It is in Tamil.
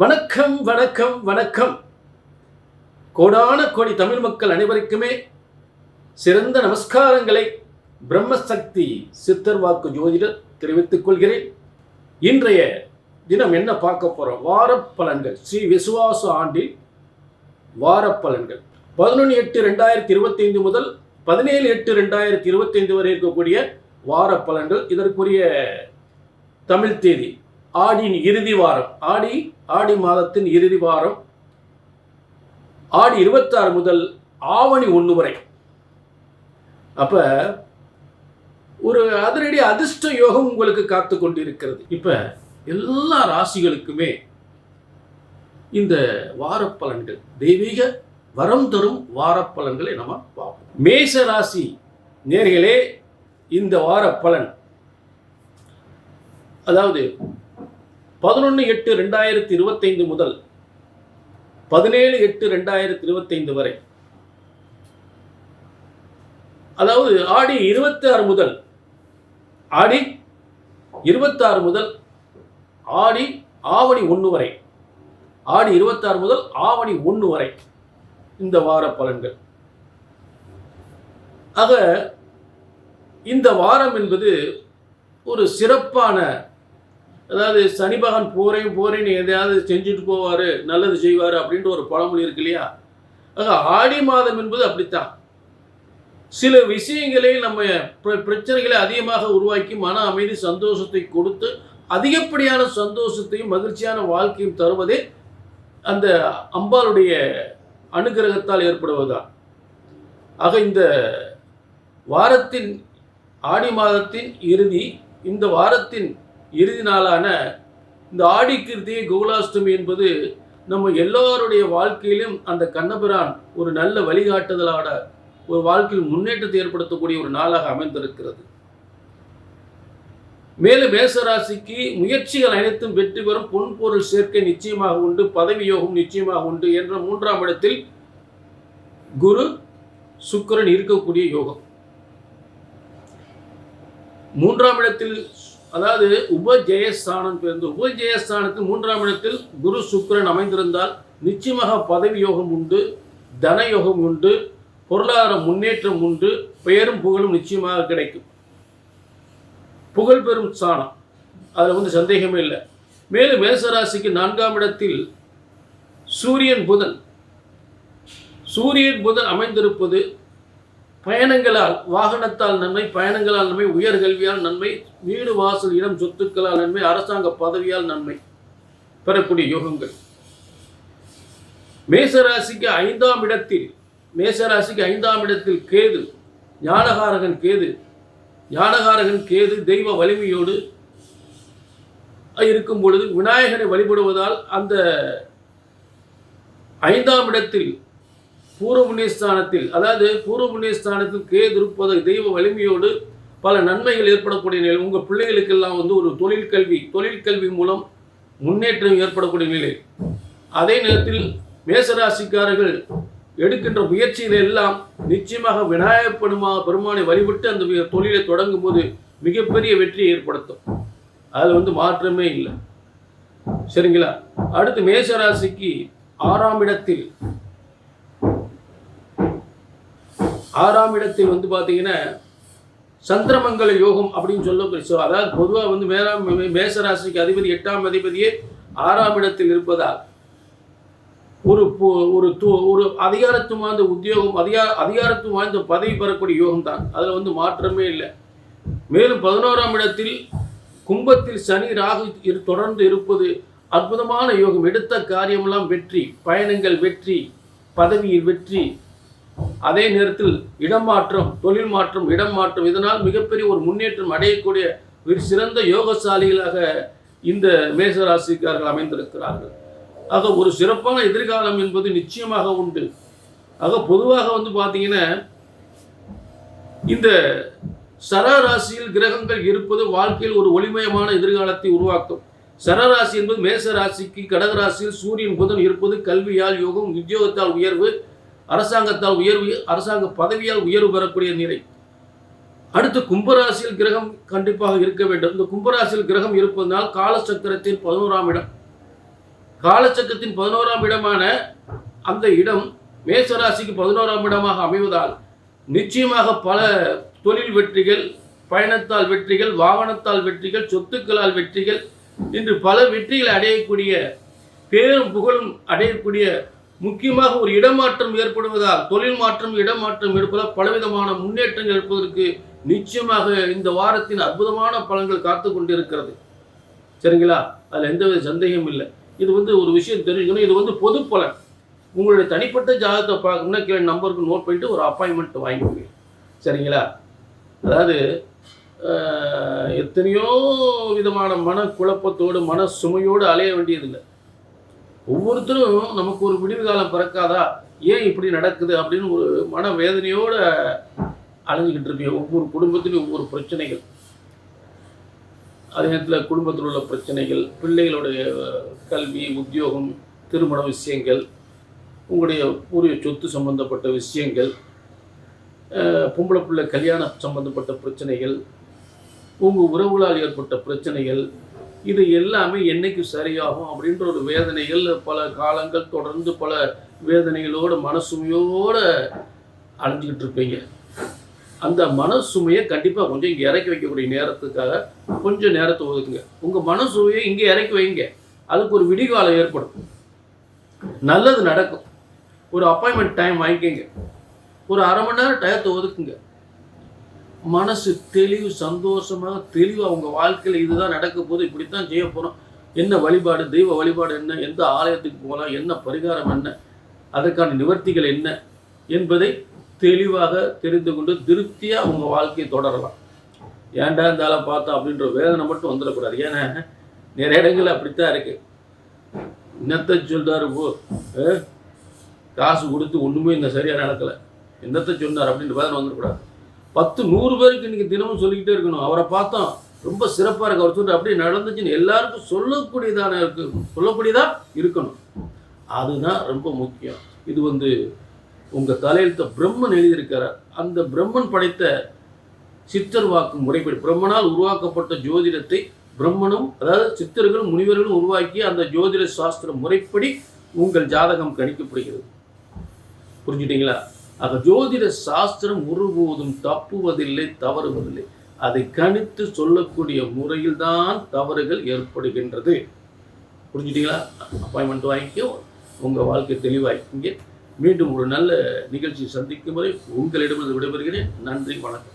வணக்கம் வணக்கம் வணக்கம். கோடான கோடி தமிழ் மக்கள் அனைவருக்குமே சிறந்த நமஸ்காரங்களை பிரம்மசக்தி சித்தர் வாக்கு ஜோதிடர் தெரிவித்துக் கொள்கிறேன். இன்றைய தினம் என்ன பார்க்க போறோம்? வாரப்பலன்கள். ஸ்ரீ விசுவாச ஆண்டில் வாரப்பலன்கள். பதினொன்று எட்டு ரெண்டாயிரத்தி இருபத்தைந்து முதல் பதினேழு எட்டு ரெண்டாயிரத்தி இருபத்தைந்து வரை இருக்கக்கூடிய வாரப்பலன்கள். இதற்குரிய தமிழ் தேதி ஆடியின் இறுதி வாரம். ஆடி ஆடி மாதத்தின் இறுதி வாரம். ஆடி இருபத்தாறு முதல் ஆவணி ஒன்று வரை. அப்போ ஒரு அதிரடி அதிர்ஷ்ட யோகம் உங்களுக்கு காத்து கொண்டிருக்கிறது. இப்போ எல்லா ராசிகளுக்குமே இந்த வாரப்பலன்கள் தெய்வீக வரம் தரும் வாரப்பலன்களை நம்ம பார்ப்போம். மேச ராசி நேர்களே இந்த வாரப்பலன் அதாவது பதினொன்று எட்டு ரெண்டாயிரத்தி இருபத்தைந்து முதல் பதினேழு எட்டு ரெண்டாயிரத்தி இருபத்தைந்து வரை. அதாவது ஆடி இருபத்தாறு முதல் ஆடி இருபத்தாறு முதல் ஆடி ஆவணி ஒன்று வரை. ஆடி இருபத்தாறு முதல் ஆவணி ஒன்று வரை இந்த வார பலன்கள். ஆக இந்த வாரம் என்பது ஒரு சிறப்பான அதாவது சனி பகவான் போறேன் போறேன்னு எதையாவது செஞ்சுட்டு போவார் நல்லது செய்வார் அப்படின்ற ஒரு பழமொழி இருக்கு இல்லையா? ஆக ஆடி மாதம் என்பது அப்படித்தான். சில விஷயங்களை நம்ம பிர- பிரச்சனைகளை அதிகமாக உருவாக்கி மன அமைதி சந்தோஷத்தை கொடுத்து அதிகப்படியான சந்தோஷத்தையும் மகிழ்ச்சியான வாழ்க்கையும் தருவதே அந்த அம்பாளுடைய அனுகிரகத்தால் ஏற்படுவதுதான். ஆக இந்த வாரத்தின் ஆடி மாதத்தின் இறுதி இந்த வாரத்தின் இறுதி நாளான இந்த ஆடி கிருத்திகை கோகுலாஷ்டமி என்பது நம்ம எல்லாருடைய வாழ்க்கையிலும் அந்த கண்ணபிரான் ஒரு நல்ல வழிகாட்டுதலான ஒரு வாழ்க்கையில் முன்னேற்றத்தை ஏற்படுத்தக்கூடிய ஒரு நாளாக அமைந்திருக்கிறது. மேலும் மேசராசிக்கு முயற்சிகள் அனைத்தும் வெற்றி பெறும் பொன்பொருள் சேர்க்கை நிச்சயமாக உண்டு பதவி யோகம் நிச்சயமாக உண்டு என்ற மூன்றாம் இடத்தில் குரு சுக்கிரன் இருக்கக்கூடிய யோகம். மூன்றாம் இடத்தில் அதாவது உபஜெயஸ்தானம் பிறந்து உபஜெயஸ்தானத்தில் மூன்றாம் இடத்தில் குரு சுக்கிரன் அமைந்திருந்தால் நிச்சயமாக பதவி யோகம் உண்டு தன யோகம் உண்டு பொருளாதார முன்னேற்றம் உண்டு பெயரும் புகழும் நிச்சயமாக கிடைக்கும். புகழ் பெறும் ஸ்தானம். அதில் வந்து சந்தேகமே இல்லை. மேலும் மேசராசிக்கு நான்காம் இடத்தில் சூரியன் புதன். சூரியன் புதன் அமைந்திருப்பது பயணங்களால் வாகனத்தால் நன்மை பயணங்களால் நன்மை உயர்கல்வியால் நன்மை வீடு வாசல் இடம் சொத்துக்களால் நன்மை அரசாங்க பதவியால் நன்மை. பெறக்கூடிய யோகங்கள். மேசராசிக்கு ஐந்தாம் இடத்தில் மேசராசிக்கு ஐந்தாம் இடத்தில் கேது ஞானகாரகன் கேது ஞானகாரகன் கேது தெய்வ வலிமையோடு இருக்கும் பொழுது விநாயகனை வழிபடுவதால் அந்த ஐந்தாம் இடத்தில் பூர்வ புண்ணியஸ்தானத்தில் அதாவது பூர்வ புண்ணியஸ்தானத்தில் கேது இருப்பது தெய்வ வலிமையோடு பல நன்மைகள் ஏற்படக்கூடிய நிலை உங்கள் பிள்ளைகளுக்கெல்லாம் வந்து ஒரு தொழில் கல்வி தொழில் கல்வி மூலம் முன்னேற்றம் ஏற்படக்கூடிய நிலை. அதே நேரத்தில் மேசராசிக்காரர்கள் எடுக்கின்ற முயற்சிகள் எல்லாம் நிச்சயமாக விநாயகப் பெருமா பெருமானை வழிபட்டு அந்த தொழிலை தொடங்கும் போது மிகப்பெரிய வெற்றியை ஏற்படுத்தும். அதில் வந்து மாற்றமே இல்லை. சரிங்களா? அடுத்து மேசராசிக்கு ஆறாம் இடத்தில் ஆறாம் இடத்தில் வந்து பார்த்தீங்கன்னா சந்திரமங்கல யோகம் அப்படின்னு சொல்லக்கூடிய அதாவது பொதுவாக வந்து மேலாம் மேசராசிக்கு அதிபதி எட்டாம் அதிபதியே ஆறாம் இடத்தில் இருப்பதால் ஒரு பு- ஒரு து- ஒரு அதிகாரத்துவம் வாய்ந்த உத்தியோகம் அதிகார அதிகாரத்துவம் வாய்ந்த பதவி பெறக்கூடிய யோகம் தான். அதில் வந்து மாற்றமே இல்லை. மேலும் பதினோராம் இடத்தில் கும்பத்தில் சனி ராகு இரு- தொடர்ந்து இருப்பது அற்புதமான யோகம். எடுத்த காரியமெல்லாம் வெற்றி பயணங்கள் வெற்றி பதவியில் வெற்றி அதே நேரத்தில் இடம் மாற்றம் தொழில் மாற்றம் இடம் மாற்றம் இதனால் மிகப்பெரிய ஒரு முன்னேற்றம் அடையக்கூடிய ஒரு சிறந்த யோகசாலிகளாக இந்த மேசராசிக்காரர்கள் அமைந்திருக்கிறார்கள். ஆக ஒரு சிறப்பான எதிர்காலம் என்பது நிச்சயமாக உண்டு. ஆக பொதுவாக வந்து பார்த்தீங்கன்னா இந்த சரராசியில் கிரகங்கள் இருப்பது வாழ்க்கையில் ஒரு ஒளிமயமான எதிர்காலத்தை உருவாக்கும். சரராசி என்பது மேச ராசிக்கு கடகராசியில் சூரியன் புதன் இருப்பது கல்வியால் யோகம் உத்தியோகத்தால் உயர்வு அரசாங்கத்தால் உயர்வு அரசாங்க பதவியால் உயர்வு பெறக்கூடிய நிலை. அடுத்து கும்பராசியில் கிரகம் கண்டிப்பாக இருக்க வேண்டும். இந்த கும்பராசியில் கிரகம் இருப்பதனால் காலச்சக்கரத்தின் பதினோராம் இடம். காலச்சக்கரத்தின் பதினோராம் இடமான அந்த இடம் மேசராசிக்கு பதினோராம் இடமாக அமைவதால் நிச்சயமாக பல தொழில் வெற்றிகள் பயணத்தால் வெற்றிகள் வாகனத்தால் வெற்றிகள் சொத்துக்களால் வெற்றிகள் இன்று பல வெற்றிகளை அடையக்கூடிய பேரும் புகழும் அடையக்கூடிய முக்கியமாக ஒரு இடமாற்றம் ஏற்படுவதால் தொழில் மாற்றம் இடமாற்றம் ஏற்பதால் பலவிதமான முன்னேற்றங்கள் இருப்பதற்கு நிச்சயமாக இந்த வாரத்தின் அற்புதமான பலன்கள் காத்து கொண்டிருக்கிறது. சரிங்களா? அதில் எந்தவித சந்தேகமும் இல்லை. இது வந்து ஒரு விஷயம் தெரிஞ்சுக்கணும். இது வந்து பொது பலன். உங்களுடைய தனிப்பட்ட ஜாதகத்தை பார்க்கணும்னா கீழே நம்பருக்கு நோட் பண்ணிட்டு ஒரு அப்பாயின்மெண்ட் வாங்கிக்கோங்க. சரிங்களா? அதாவது எத்தனையோ விதமான மன குழப்பத்தோடு மன சுமையோடு அலைய வேண்டியதில்லை. ஒவ்வொருத்தரும் நமக்கு ஒரு விடிவு காலம் பிறக்காதா? ஏன் இப்படி நடக்குது? அப்படின்னு ஒரு மன வேதனையோடு அலைஞ்சிக்கிட்டு இருப்பீங்க. ஒவ்வொரு குடும்பத்திலையும் ஒவ்வொரு பிரச்சனைகள். அதே நேரத்தில் குடும்பத்தில் உள்ள பிரச்சனைகள் பிள்ளைகளுடைய கல்வி உத்தியோகம் திருமண விஷயங்கள் உங்களுடைய பூர்வீக சொத்து சம்பந்தப்பட்ட விஷயங்கள் பொம்பளை பிள்ளை கல்யாணம் சம்பந்தப்பட்ட பிரச்சனைகள் உங்கள் உறவுகளால் ஏற்பட்ட பிரச்சனைகள் இது எல்லாமே என்னைக்கு சரியாகும் அப்படின்ற ஒரு வேதனைகள் பல காலங்கள் தொடர்ந்து பல வேதனைகளோட மனசுமையோடு அழிஞ்சிக்கிட்டு இருப்பீங்க. அந்த மனசுமையை கண்டிப்பாக கொஞ்சம் இங்கே இறக்கி வைக்கக்கூடிய நேரத்துக்காக கொஞ்சம் நேரத்தை ஒதுக்குங்க. உங்கள் மனசுமையை இங்கே இறக்கி வைங்க. அதுக்கு ஒரு விடிகாலம் ஏற்படும். நல்லது நடக்கும். ஒரு அப்பாயின்மெண்ட் டைம் வாங்கிக்கோங்க. ஒரு அரை மணி நேரம் டயத்தை ஒதுக்குங்க. மனசு தெளிவு சந்தோஷமாக தெளிவாக அவங்க வாழ்க்கையில் இதுதான் நடக்க போது இப்படித்தான் செய்ய போகிறோம் என்ன வழிபாடு தெய்வ வழிபாடு என்ன? எந்த ஆலயத்துக்கு போகலாம்? என்ன பரிகாரம் என்ன? அதற்கான நிவர்த்திகள் என்ன? என்பதை தெளிவாக தெரிந்து கொண்டு திருப்தியாக அவங்க வாழ்க்கையை தொடரலாம். ஏன்டா இருந்தாலும் பார்த்தா அப்படின்ற வேதனை மட்டும் வந்துடக்கூடாது. ஏன்னா நிறைய இடங்கள் அப்படித்தான் இருக்கு. என்னத்தை சொல்றாரு போ காசு கொடுத்து ஒன்றுமே இந்த சரியாக நடக்கலை. என்னத்தை சொன்னார் அப்படின்ற வேதனை வந்துடக்கூடாது. பத்து நூறு பேருக்கு இன்றைக்கி தினமும் சொல்லிக்கிட்டே இருக்கணும். அவரை பார்த்தோம் ரொம்ப சிறப்பாக இருக்கு. அவர் சொல்லிட்டு அப்படியே நடந்துச்சுன்னு எல்லாருக்கும் சொல்லக்கூடியதான இருக்கு. சொல்லக்கூடியதாக இருக்கணும். அதுதான் ரொம்ப முக்கியம். இது வந்து உங்கள் தலையெழுத்த பிரம்மன் எழுதியிருக்கிறார். அந்த பிரம்மன் படைத்த சித்தர் வாக்கு முறைப்படி பிரம்மனால் உருவாக்கப்பட்ட ஜோதிடத்தை பிரம்மனும் அதாவது சித்தர்களும் முனிவர்களும் உருவாக்கி அந்த ஜோதிட சாஸ்திர முறைப்படி உங்கள் ஜாதகம் கணிக்கப்படுகிறது. புரிஞ்சுட்டீங்களா? ஆக ஜோதிட சாஸ்திரம் ஒருபோதும் தப்புவதில்லை தவறுவதில்லை. அதை கணித்து சொல்லக்கூடிய முறையில்தான் தவறுகள் ஏற்படுகின்றது. புரிஞ்சுட்டீங்களா? அப்பாயின்மெண்ட் வாங்கிக்கோ உங்கள் வாழ்க்கை தெளிவாக்கிங்க மீண்டும் ஒரு நல்ல நிகழ்ச்சி சந்திக்கும் வரை உங்களிடமிருந்து விடைபெறுகிறேன். நன்றி வணக்கம்.